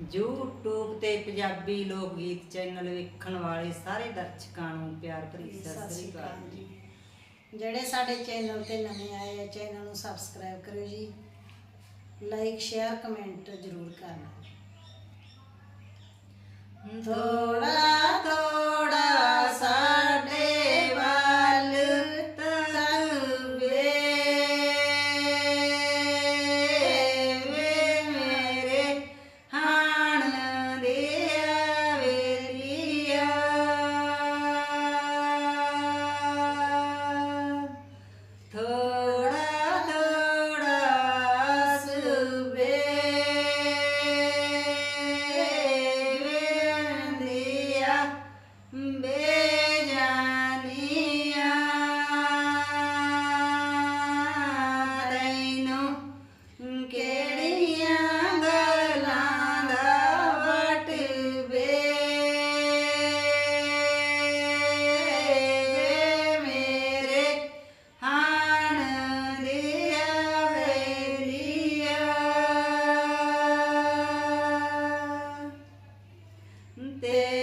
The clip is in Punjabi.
YouTube ਤੇ ਪੰਜਾਬੀ ਲੋਕ ਗੀਤ ਚੈਨਲ ਵੇਖਣ ਵਾਲੇ ਸਾਰੇ ਦਰਸ਼ਕਾਂ ਨੂੰ ਪਿਆਰ ਭਰੀ ਸਤਿ ਸ੍ਰੀ ਅਕਾਲ ਜੀ। ਜਿਹੜੇ ਸਾਡੇ ਚੈਨਲ ਤੇ ਨਵੇਂ ਆਏ ਆ ਚੈਨਲ ਨੂੰ ਸਬਸਕ੍ਰਾਈਬ ਕਰਿਓ ਜੀ। ਲਾਈਕ ਸ਼ੇਅਰ ਕਮੈਂਟ ਜ਼ਰੂਰ ਕਰਨਾ। ਥੋੜਾ ਥੋੜਾ gente.